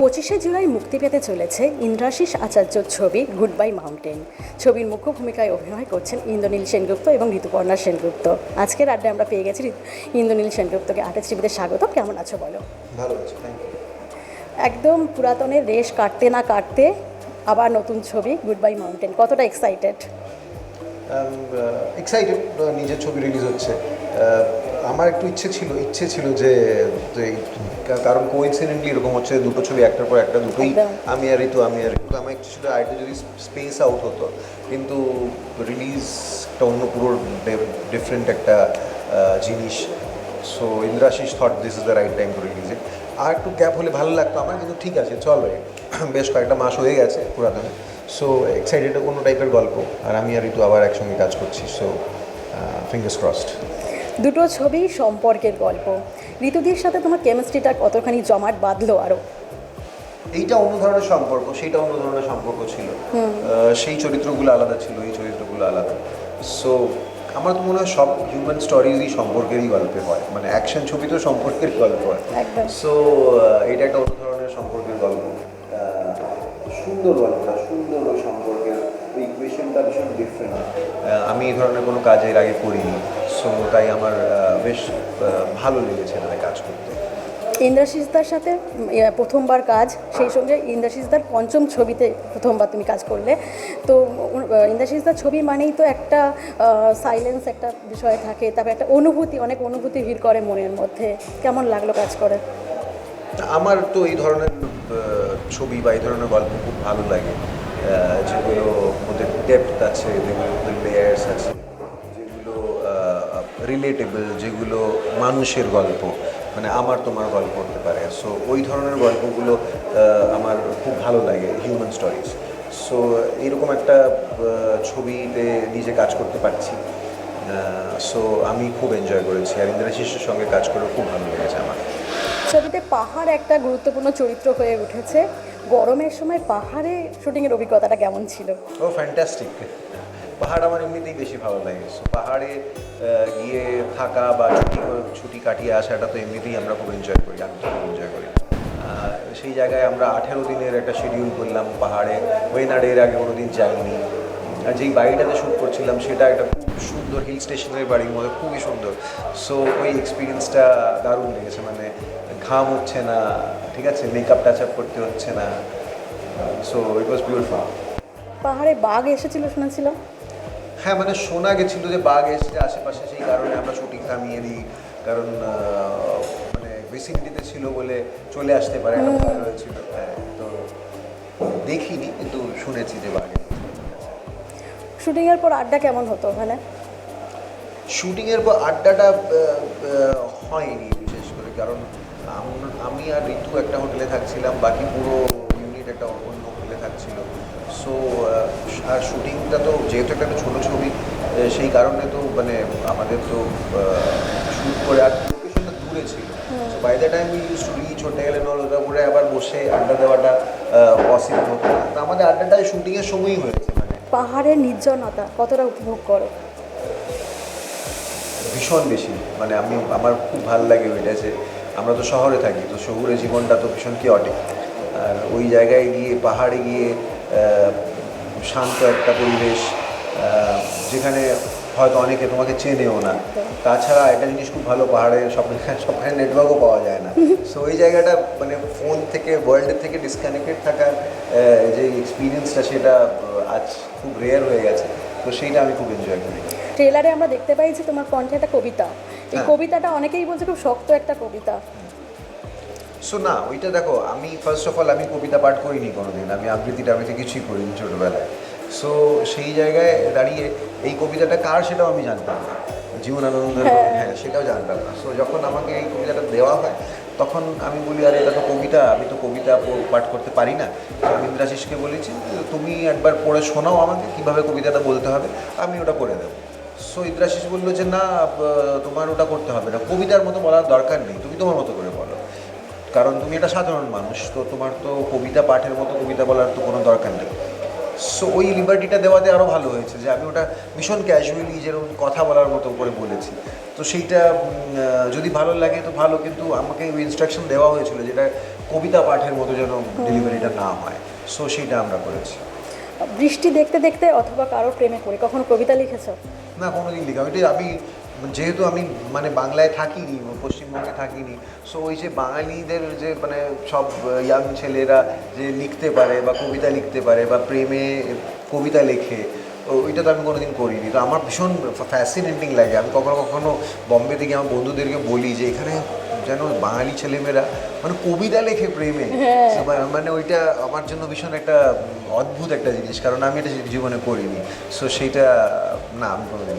পঁচিশে জুলাই মুক্তি পেতে চলেছে ইন্দ্রাশিস আচার্যর ছবি গুড বাই মাউন্টেন। ছবির মুখ্য ভূমিকায় অভিনয় করছেন ইন্দ্রনীল সেনগুপ্ত এবং ঋতুপর্ণা সেনগুপ্ত। আজকের আড্ডায় আমরা পেয়ে গেছি ইন্দ্রনীল সেনগুপ্তকে আর্টিস্ট টিভিতে স্বাগত কেমন আছো বলো? ভালো আছে একদম পুরাতনের রেশ কাটতে না কাটতে আবার নতুন ছবি গুড বাই মাউন্টেন। কতটা এক্সাইটেড এক্সাইটেড নিজের ছবি রিলিজ হচ্ছে। আমার একটু ইচ্ছে ছিল ইচ্ছে ছিল যে কারণ কোইন্সিডেন্টলি এরকম হচ্ছে দুটো ছবি একটার পর একটা দুটোই আমি আর ঋতু আমি আর ঋতু। আমার ইচ্ছে ছিল আরেকটা যদি স্পেস আউট হতো কিন্তু রিলিজটা অন্য পুরো ডিফারেন্ট একটা জিনিস। So Indrashis thought this is the right time to release it আর একটু গ্যাপ হলে ভালো লাগতো আমার কিন্তু ঠিক আছে চলবে বেশ কয়েকটা মাস হয়ে গেছে পুরাতনে। সো এক্সাইটেড কোনো টাইপের গল্প। আর আমি আর ঋতু আবার একসঙ্গে কাজ করছি। সো ফিঙ্গার্স ক্রসড দুটো ছবি সম্পর্কের গল্প। ঋতুদির সাথে তোমার কেমিস্ট্রিটা কতখানি জমাট বাঁধলো আরও এইটা অন্য ধরনের সম্পর্ক সেইটা অন্য ধরনের সম্পর্ক ছিল। সেই চরিত্রগুলো আলাদা ছিল এই চরিত্রগুলো আলাদা। সো আমার তো মনে হয় সব হিউম্যান স্টোরিজই সম্পর্কেরই গল্পে হয়। মানে অ্যাকশন ছবি তো সম্পর্কের গল্প হয়। সো এটা একটা অন্য ধরনের সম্পর্কের গল্প। সুন্দর গল্পটা সুন্দর ওই সম্পর্কের ইকুয়েশনটা ভীষণ ডিফারেন্ট আমি এই ধরনের কোনো কাজ এর আগে করিনি। সো তাই আমার বেশ ভালো লেগেছে এখানে কাজ করতে। ইন্দ্রাশিসদার সাথে প্রথমবার কাজ সেই সঙ্গে ইন্দ্রাশিসদার পঞ্চম ছবিতে প্রথমবার তুমি কাজ করলে। তো ইন্দ্রাশিসদার ছবি মানেই তো একটা সাইলেন্স একটা বিষয় থাকে তারপরে একটা অনুভূতি অনেক অনুভূতি ভিড় করে মনের মধ্যে। কেমন লাগল কাজ করে? আমার তো এই ধরনের ছবি বা এই ধরনের গল্প খুব ভালো লাগে। যেগুলো মধ্যে ডেপথ আছে মধ্যে লেয়ার্স আছে। যেগুলো রিলেটেবল যেগুলো মানুষের গল্প মানে আমার তোমার গল্প হতে পারে। সো ওই ধরনের গল্পগুলো আমার খুব ভালো লাগে হিউম্যান স্টোরিজ সো এইরকম একটা ছবিতে নিজে কাজ করতে পারছি। সো আমি খুব এনজয় করেছি। আর ইন্দ্রাশিসের সঙ্গে কাজ করে খুব ভালো লেগেছে আমার। ছবিতে পাহাড় একটা গুরুত্বপূর্ণ চরিত্র হয়ে উঠেছে। গরমের সময় পাহাড়ে শুটিংয়ের অভিজ্ঞতাটা কেমন ছিল? ও ফ্যান্টাস্টিক পাহাড় আমার এমনিতেই বেশি ভালো লাগে। পাহাড়ে গিয়ে থাকা বা ছুটি ছুটি কাটিয়ে আসাটা তো এমনিতেই আমরা খুব এনজয় করি আমি খুব এনজয় করি। সেই জায়গায় আমরা আঠেরো দিনের একটা শিডিউল করলাম পাহাড়ে। ওয়েনাডের আগে কোনো দিন যাইনি। আর যেই বাড়িটাতে শ্যুট করছিলাম, সেটা একটা খুব সুন্দর হিল স্টেশনের বাড়ির মধ্যে খুবই সুন্দর। সো ওই এক্সপিরিয়েন্সটা দারুণ লেগেছে মানে ঘাম হচ্ছে না, ঠিক আছে? মেকআপ টাচ আপ করতে হচ্ছে না। সো ইট ওয়াজ বিউটিফুল পাহাড়ে বাঘ এসেছিল, শুনেছিলাম? হ্যাঁ মানে শোনা গেছিল যে বাঘ এসছে আশেপাশে সেই কারণে আমরা শুটিং থামিয়ে দিই। কারণ মানে ভিসিনিটিতে ছিল বলে চলে আসতে পারে একটা ভয় হ্যাঁ তো দেখিনি কিন্তু শুনেছি যে বাঘ শুটিংয়ের পর আড্ডা কেমন হতো ওখানে? শুটিংয়ের পর আড্ডাটা হয়নি বিশেষ করে কারণ আমি আর ঋতু একটা হোটেলে থাকছিলাম বাকি পুরো ইউনিট একটা অন্য হোটেলে থাকছিল। সো আর শুটিংটা তো যেহেতু একটা ছোটো ছবি সেই কারণে তো মানে আমাদের তো শ্যুট করে আর লোকেশনটা দূরে ছিল। By the time we use to reach hotel and all ওটা করে আবার বসে আড্ডা দেওয়াটা পসিবল হতো না। তো আমাদের আড্ডাটা শুটিংয়ের সময়ই হয়েছে মানে। পাহাড়ের নির্জনতা কতটা উপভোগ করো? ভীষণ বেশি। মানে আমি আমার খুব ভালো লাগে ওইটা যে আমরা তো শহরে থাকি তো শহুরে জীবনটা তো ভীষণ কিয়টিক আর ওই জায়গায় গিয়ে পাহাড়ে গিয়ে শান্ত একটা পরিবেশ যেখানে হয়তো অনেকে তোমাকে চেনেও না। তাছাড়া একটা জিনিস খুব ভালো পাহাড়ে সব সবখানে নেটওয়ার্কও পাওয়া যায় না। সো ওই জায়গাটা মানে ফোন থেকে ওয়ার্ল্ডের থেকে ডিসকানেক্টেড থাকার যে এক্সপিরিয়েন্সটা সেটা আজ খুব রেয়ার হয়ে গেছে। তো সেইটা আমি খুব এনজয় করি। ট্রেলারে আমরা দেখতে পাই যে তোমার কণ্ঠে একটা কবিতা। এই হ্যাঁ। কবিতাটা অনেকেই বলছে খুব শক্ত একটা কবিতা। সো না ওইটা দেখো আমি ফার্স্ট অফ অল আমি কবিতা পাঠ করিনি কোনোদিন আমি আবৃত্তি টাবৃত্তি কিছুই করিনি ছোটোবেলায়। সো সেই জায়গায় দাঁড়িয়ে এই কবিতাটা কার সেটাও আমি জানতাম না। জীবনানন্দের হ্যাঁ। সেটাও জানতাম না। সো যখন আমাকে এই কবিতাটা দেওয়া হয় তখন আমি বলি আরে এটা তো কবিতা আমি তো কবিতা পাঠ করতে পারি না। আমি ইন্দ্রাশিসকে বলেছি তুমি একবার পড়ে শোনাও আমাকে কীভাবে কবিতাটা বলতে হবে আমি ওটা করে দেবো। সো ইন্দ্রাশিস বলল যে না তোমার ওটা করতে হবে না। কবিতার মতো বলার দরকার নেই তুমি তোমার মতো করে কারণ তুমি একটা সাধারণ মানুষ তো তোমার তো কবিতা পাঠের মতো কবিতা বলার তো কোনো দরকার নেই। সো ওই লিবার্টিটা দেওয়াতে আরও ভালো হয়েছে যে আমি ওটা ভীষণ ক্যাজুয়ালি যেরকম কথা বলার মতো করে বলেছি। তো সেইটা যদি ভালো লাগে তো ভালো কিন্তু আমাকে ওই ইনস্ট্রাকশন দেওয়া হয়েছিল যেটা কবিতা পাঠের মতো যেন ডেলিভারিটা না হয়। সো সেইটা আমরা করেছি। বৃষ্টি দেখতে দেখতে অথবা কারও প্রেমে পড়ে কখনো কবিতা লিখেছো? না কোনোদিন লিখা ওইটাই আমি যেহেতু আমি মানে বাংলায় থাকিনি পশ্চিমবঙ্গে থাকিনি সো ওই যে বাঙালিদের যে মানে সব ইয়াং ছেলেরা যে লিখতে পারে বা কবিতা লিখতে পারে বা প্রেমে কবিতা লেখে ওইটা তো আমি কোনোদিন করিনি। তো আমার ভীষণ ফ্যাসিনেটিং লাগে। আমি কখনো কখনো বম্বে থেকে আমার বন্ধুদেরকে বলি যে এখানে যেন বাঙালি ছেলেমেয়েরা মানে কবিতা লেখে প্রেমে। মানে ওইটা আমার জন্য ভীষণ একটা অদ্ভুত একটা জিনিস কারণ আমি এটা জীবনে করিনি। সো সেইটা না আমি কোনোদিন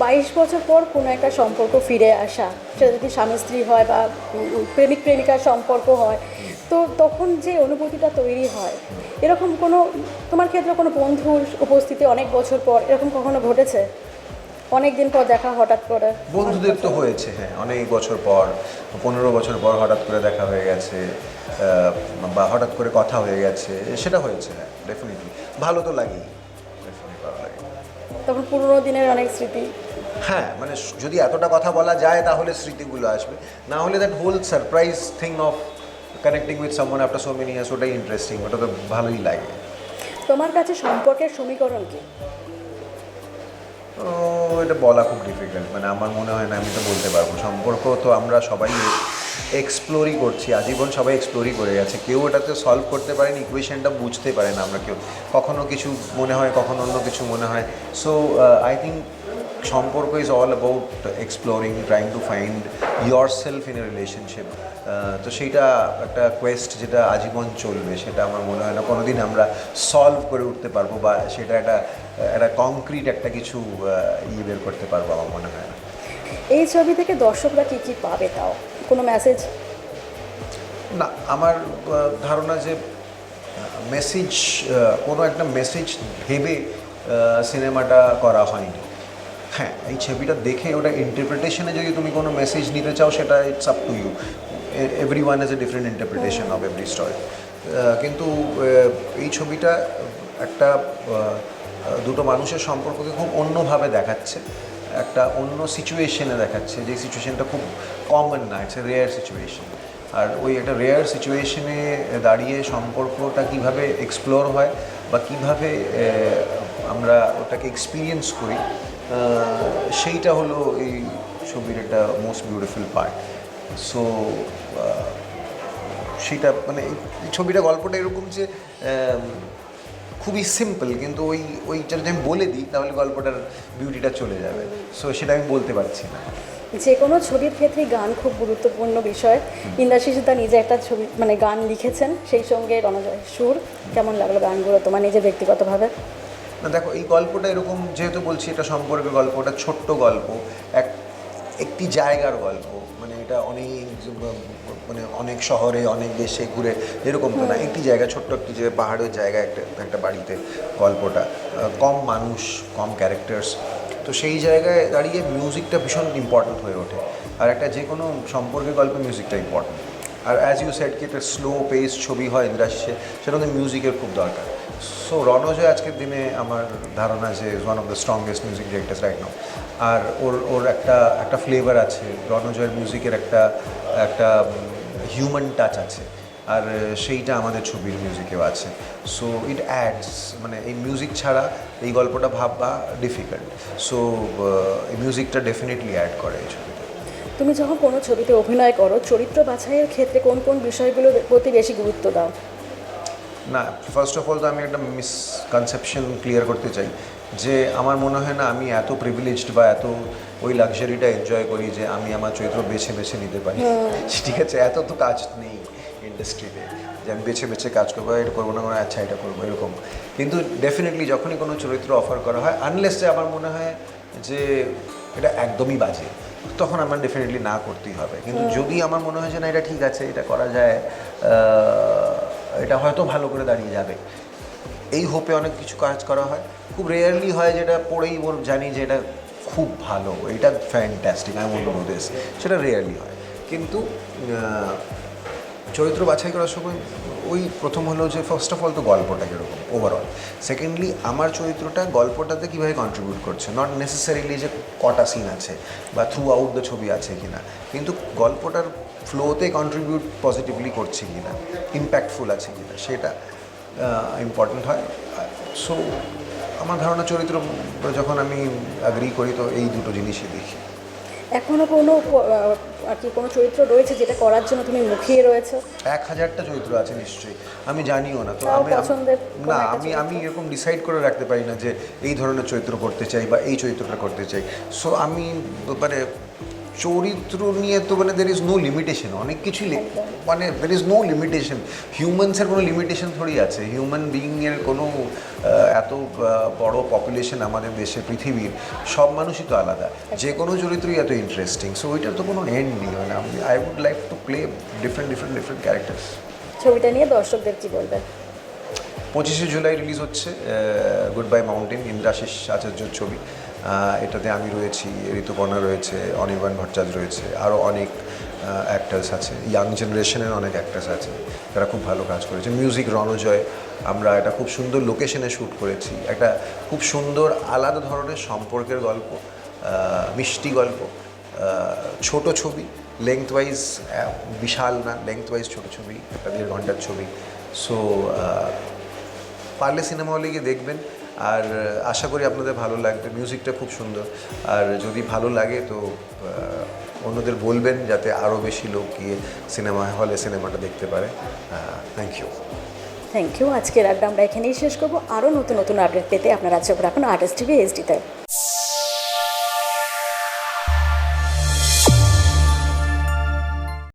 বাইশ বছর পর কোনো একটা সম্পর্ক ফিরে আসা। সেটা যদি স্বামী স্ত্রী হয় বা প্রেমিক প্রেমিকার সম্পর্ক হয় তো তখন যে অনুভূতিটা তৈরি হয় এরকম কোনো তোমার ক্ষেত্রে কোনো বন্ধুর উপস্থিতি অনেক বছর পর এরকম কখনো ঘটেছে? অনেক দিন পর দেখা হঠাৎ করে। বন্ধুদের তো হয়েছে হ্যাঁ অনেক বছর পর পনেরো বছর পর হঠাৎ করে দেখা হয়ে গেছে বা হঠাৎ করে কথা হয়ে গেছে সেটা হয়েছে হ্যাঁ ডেফিনেটলি ভালো তো লাগেই ভালো লাগে। তখন পুরোনো দিনের অনেক স্মৃতি। হ্যাঁ মানে যদি এতটা কথা বলা যায় তাহলে স্মৃতিগুলো আসবে। না হলে that whole surprise thing of connecting with someone after so many years ওটাই ইন্টারেস্টিং ওটা তো ভালোই লাগে। তোমার কাছে সম্পর্কের সমীকরণ কি? ও, এটা বলা খুব ডিফিকাল্ট মানে আমার মনে হয় না আমি তো বলতে পারব। সম্পর্ক তো আমরা সবাই এক্সপ্লোরই করছি। আজীবন সবাই এক্সপ্লোরই করে গেছে। কেউ এটাতে সলভ করতে পারেনি ইকুয়েশনটা বুঝতে পারে না আমরা কেউ। কখনো কিছু মনে হয়, কখনো অন্য কিছু মনে হয়। সো আই থিঙ্ক সম্পর্ক is all about exploring trying to find your self in a relationship তো সেইটা একটা কোয়েস্ট যেটা আজীবন চলবে। সেটা আমার মনে হয় না কোনোদিন আমরা সলভ করে উঠতে পারব বা সেটা একটা একটা কংক্রিট একটা কিছু ইয়ে বের করতে পারব, আমার মনে হয় না। এই ছবি থেকে দর্শকরা কি কি পাবে তাও? কোনো মেসেজ না, আমার ধারণা যে মেসেজ কোনো একটা মেসেজ ভেবে সিনেমাটা করা হয়নি। হ্যাঁ এই ছবিটা দেখে ওটা ইন্টারপ্রিটেশনে যদি তুমি কোনো মেসেজ নিতে চাও, সেটা it's up to you every one is a different interpretation of every story কিন্তু এই ছবিটা একটা দুটো মানুষের সম্পর্ককে খুব অন্যভাবে দেখাচ্ছে। একটা অন্য সিচুয়েশনে দেখাচ্ছে, যে সিচুয়েশনটা খুব কমন না ইটস এ রেয়ার সিচুয়েশন আর ওই একটা রেয়ার সিচুয়েশনে দাঁড়িয়ে সম্পর্কটা কীভাবে এক্সপ্লোর হয় বা কীভাবে আমরা ওটাকে এক্সপিরিয়েন্স করি সেইটা হলো এই ছবির একটা মোস্ট বিউটিফুল পার্ট সো সেটা মানে এই ছবিটা, গল্পটা এরকম যে খুবই সিম্পল কিন্তু ওই ওইটা যদি আমি বলে দিই তাহলে গল্পটার বিউটিটা চলে যাবে। সো সেটা আমি বলতে পারছি না। যে কোনো ছবির ক্ষেত্রে গান খুব গুরুত্বপূর্ণ বিষয়। ইন্দ্রাশিস দা নিজে একটা ছবি মানে গান লিখেছেন সেই সঙ্গে রণজয় সুর। কেমন লাগল গানগুলো তোমার নিজে ব্যক্তিগতভাবে? না দেখো এই গল্পটা এরকম যেহেতু বলছি এটা সম্পর্কে গল্প ওটা ছোট্ট গল্প এক একটি জায়গার গল্প। মানে এটা অনেক মানে অনেক শহরে অনেক দেশে ঘুরে এরকম তো না একটি জায়গা ছোট্ট একটি যে পাহাড়ের জায়গা একটা একটা বাড়িতে গল্পটা। কম মানুষ কম ক্যারেক্টার্স তো সেই জায়গায় দাঁড়িয়ে মিউজিকটা ভীষণ ইম্পর্ট্যান্ট হয়ে ওঠে। আর একটা যে কোনো সম্পর্কের গল্পে মিউজিকটা ইম্পর্ট্যান্ট আর অ্যাজ ইউ সেট কি একটা স্লো পেস ছবি হয় ইন্দ্রাশে সেটা মিউজিকের খুব দরকার। সো রণজয় আজকের দিনে আমার ধারণা যে one of the strongest music directors right now আর ওর ওর একটা একটা ফ্লেভার আছে। রণজয়ের মিউজিকের একটা একটা হিউম্যান টাচ আছে। আর সেইটা আমাদের ছবির মিউজিকেও আছে। সো ইট অ্যাডস মানে এই মিউজিক ছাড়া এই গল্পটা ভাববা ডিফিকাল্ট সো এই মিউজিকটা ডেফিনেটলি অ্যাড করে এই ছবিতে। তুমি যখন কোনো ছবিতে অভিনয় করো, চরিত্র বাছাইয়ের ক্ষেত্রে কোন কোন বিষয়গুলোর প্রতি বেশি গুরুত্ব দাও? না ফার্স্ট অফ অল তো আমি একটা মিসকনসেপশন ক্লিয়ার করতে চাই। যে আমার মনে হয় না আমি এত প্রিভিলেজড বা এত ওই লাক্সারিটা এনজয় করি যে আমি আমার চরিত্র বেছে বেছে নিতে পারি। ঠিক আছে এত তো কাজ নেই ইন্ডাস্ট্রিতে যে আমি বেছে বেছে কাজ করব এটা করব না আচ্ছা এটা করব এরকম। কিন্তু ডেফিনেটলি যখনই কোনো চরিত্র অফার করা হয় আনলেস যে আমার মনে হয় যে এটা একদমই বাজে তখন আমার ডেফিনেটলি না করতেই হবে। কিন্তু যদি আমার মনে হয় যে না এটা ঠিক আছে এটা করা যায় এটা হয়তো ভালো করে দাঁড়িয়ে যাবে। এই হোপে অনেক কিছু কাজ করা হয়। খুব রেয়ারলি হয় যেটা পড়েই ওর জানি যে এটা খুব ভালো, এটা ফ্যান্টাস্টিক আমি অন্য দিস সেটা রেয়ারলি হয়। কিন্তু চরিত্র বাছাই করার সময় ওই প্রথম হলো যে ফার্স্ট অফ অল তো গল্পটা কীরকম ওভারঅল সেকেন্ডলি আমার চরিত্রটা গল্পটাতে কীভাবে কন্ট্রিবিউট করছে? নট নেসেসারিলি যে কটা সিন আছে বা থ্রু আউট দ্য ছবি আছে কিনা, কিন্তু গল্পটার ফ্লোতে কন্ট্রিবিউট পজিটিভলি করছে কিনা ইম্প্যাক্টফুল আছে কি না সেটা ইম্পর্ট্যান্ট হয়। সো আমার ধারণা চরিত্র যখন আমি অ্যাগ্রি করি, তো এই দুটো জিনিসই দেখি। এখনও কোনো আর কি কোনো চরিত্র রয়েছে যেটা করার জন্য তুমি মুখিয়ে রয়েছো? এক হাজারটা চরিত্র আছে নিশ্চয়ই। আমি জানিও না তো আমি না আমি আমি এরকম ডিসাইড করে রাখতে পারি না যে এই ধরনের চরিত্র করতে চাই বা এই চরিত্রটা করতে চাই। সো আমি মানে চরিত্র নিয়ে তো মানে দের ইজ নো লিমিটেশন অনেক কিছুই মানে দের ইজ নো লিমিটেশন হিউম্যানসের কোনো লিমিটেশন থোড়ি আছে। হিউম্যান বিইংয়ের কোনো এত বড় পপুলেশন আমাদের দেশে পৃথিবীর সব মানুষই তো আলাদা। যে কোনো চরিত্রই এত ইন্টারেস্টিং সো ওইটার তো কোনো এন্ড নেই। মানে আমি I would like to play different different different characters ছবিটা নিয়ে দর্শকদের কি বলবে পঁচিশে জুলাই রিলিজ হচ্ছে গুড বাই মাউন্টেন ইন্দ্রাশিস আচার্যর ছবি। এটাতে আমি রয়েছি ঋতুপর্ণা রয়েছে, অনির্বাণ ভট্টাচার্য রয়েছে আরও অনেক অ্যাক্টার্স আছে ইয়াং জেনারেশনের অনেক অ্যাক্টার্স আছে তারা খুব ভালো কাজ করেছে। মিউজিক রণজয়, আমরা এটা খুব সুন্দর লোকেশনে শ্যুট করেছি। একটা খুব সুন্দর আলাদা ধরনের সম্পর্কের গল্প মিষ্টি গল্প ছোট ছবি লেংথ ওয়াইজ বিশাল না লেংথ ওয়াইজ ছোটো ছবি, একটা দেড় ঘণ্টার ছবি। সো পারলে সিনেমা হলে গিয়ে দেখবেন। আর আশা করি আপনাদের ভালো লাগবে। মিউজিকটা খুব সুন্দর। আর যদি ভালো লাগে তো অন্যদের বলবেন যাতে আরও বেশি লোক গিয়ে সিনেমা, হলে সিনেমাটা দেখতে পারে। থ্যাংক ইউ থ্যাংক ইউ আজকের আড্ডা আমরা এখানেই শেষ করব। আরও নতুন নতুন আপডেট পেতে আপনারা চোখ রাখুন আর্টিস্ট টিভি এইচডিতে